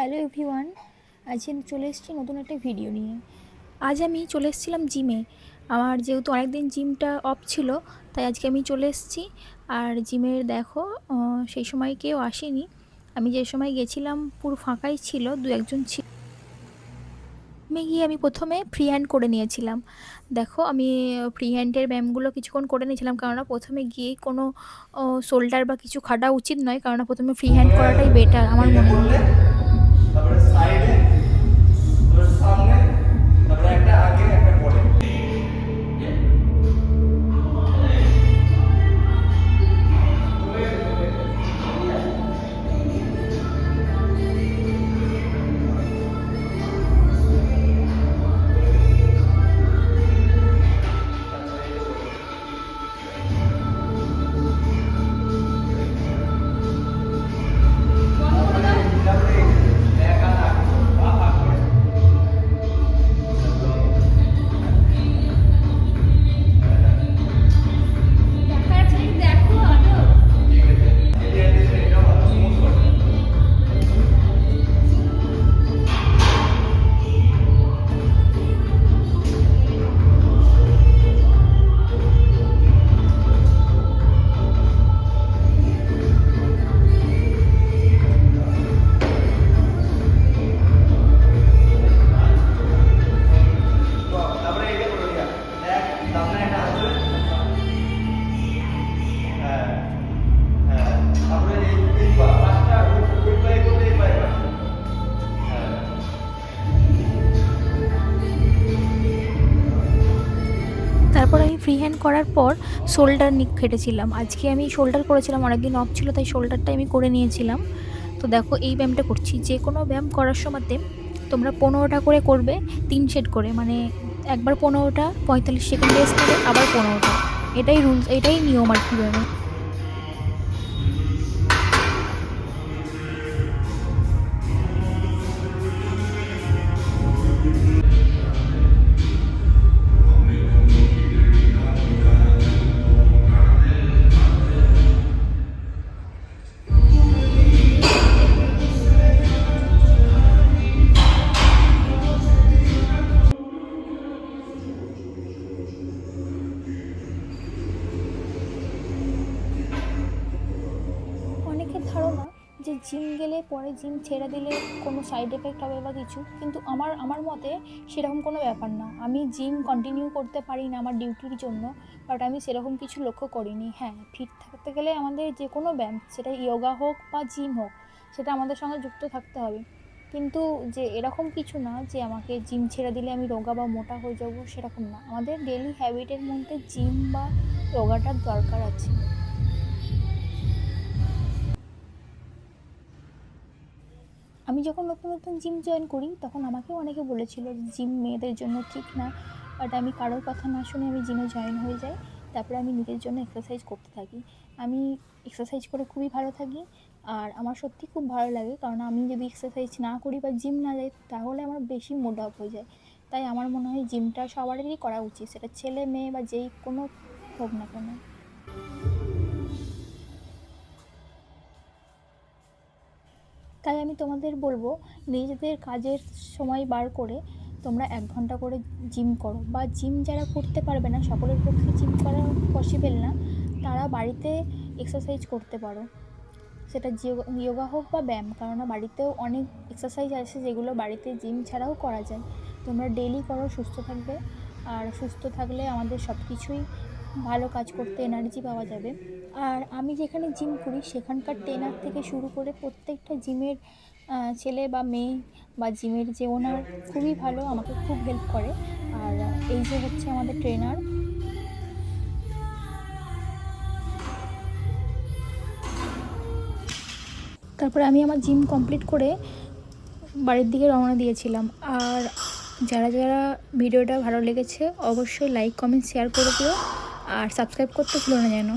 Hello everyone, আজ আমি চলে এসেছি নতুন একটা ভিডিও নিয়ে। আজ আমি চলে এসেছিলাম জিমে। আমার যেহেতু অনেকদিন জিমটা অফ ছিল, তাই আজকে আমি চলে এসেছি। আর জিমের দেখো সেই সময় কেউ আসেনি। আমি যে সময় গেছিলাম, পুরো ফাঁকাই ছিল, দু একজন ছিল। জিমে গিয়ে আমি প্রথমে ফ্রি হ্যান্ড করে নিয়েছিলাম। দেখো, আমি ফ্রি হ্যান্ডের ব্যায়ামগুলো কিছুক্ষণ করে নিয়েছিলাম, কেননা প্রথমে গিয়ে কোনো শোল্ডার বা কিছু খাটা উচিত নয়, কেননা প্রথমে ফ্রি হ্যান্ড করাটাই বেটার আমার মনে হয়। সাইডে ফ্রি হ্যান্ড করার পর শোল্ডার নিক কেটেছিলাম আজকে আমি শোল্ডার করেছিলাম, অনেকদিন অফ ছিল, তাই শোল্ডারটা আমি করে নিয়েছিলাম। তো দেখো, এই ব্যায়ামটা করছি। যে কোনো ব্যায়াম করার সময়তে তোমরা পনেরোটা করে করবে, তিন সেট করে। মানে একবার পনেরোটা, পঁয়তাল্লিশ সেকেন্ড রেস্ট করে আবার পনেরোটা। এটাই রুলস এটাই নিয়ম আর কি ব্যায়ামে জিম গেলে পরে জিম ছেড়ে দিলে কোনো সাইড এফেক্ট হবে বা কিছু, কিন্তু আমার আমার মতে সেরকম কোনো ব্যাপার না। আমি জিম কন্টিনিউ করতে পারি না আমার ডিউটির জন্য বাট আমি সেরকম কিছু লক্ষ্য করিনি। হ্যাঁ ফিট থাকতে গেলে আমাদের যে কোনো ব্যায়াম, সেটা ইয়োগা হোক বা জিম হোক, সেটা আমাদের সঙ্গে যুক্ত থাকতে হবে। কিন্তু যে এরকম কিছু না যে আমাকে জিম ছেড়ে দিলে আমি রোগা বা মোটা হয়ে যাব, সেরকম না। আমাদের ডেলি হ্যাবিটের মধ্যে জিম বা রোগাটার দরকার আছে। আমি যখন নতুন নতুন জিম জয়েন করি, তখন আমাকেও অনেকে বলেছিল জিম মেয়েদের জন্য ঠিক না। বাট আমি কারোর কথা না শুনে আমি জিমে জয়েন হয়ে যাই। তারপরে আমি নিজের জন্য এক্সারসাইজ করতে থাকি। আমি এক্সারসাইজ করে খুবই ভালো থাকি। আর আমার সত্যি খুব ভালো লাগে। কারণ আমি যদি এক্সারসাইজ না করি বা জিম না যাই, তাহলে আমার বেশি মুড আপ হয়ে যায়। তাই আমার মনে হয় জিমটা সবারই করা উচিত। সেটা ছেলে, মেয়ে বা যেই কোনো হোক না কেন। তাই আমি তোমাদের বলব, নিজেদের কাজের সময় বার করে তোমরা এক ঘণ্টা করে জিম করো। বা জিম যারা করতে পারবে না, সকলের পক্ষে জিম করা পসিবল না, তারা বাড়িতে এক্সারসাইজ করতে পারো। সেটা যোগা হোক বা ব্যায়াম, কেননা বাড়িতেও অনেক এক্সারসাইজ আছে যেগুলো বাড়িতে জিম ছাড়াও করা যায়। তোমরা ডেলি করো, সুস্থ থাকবে। আর সুস্থ থাকলে আমাদের সব কিছুই ভালো কাজ করতে এনার্জি পাওয়া যাবে। আর আমি যেখানে জিম করি, সেখানকার ট্রেনার থেকে শুরু করে প্রত্যেকটা জিমের ছেলে বা মেয়ে বা জিমের যে ওনার খুবই ভালো, আমাকে খুব হেল্প করে। আর এই যে হচ্ছে আমাদের ট্রেনার তারপরে আমি আমার জিম কমপ্লিট করে বাড়ির দিকে রওনা দিয়েছিলাম। আর যারা যারা ভিডিওটা ভালো লেগেছে, অবশ্যই লাইক কমেন্ট শেয়ার করে দিও। আর সাবস্ক্রাইব করতে ভুলো না যেন।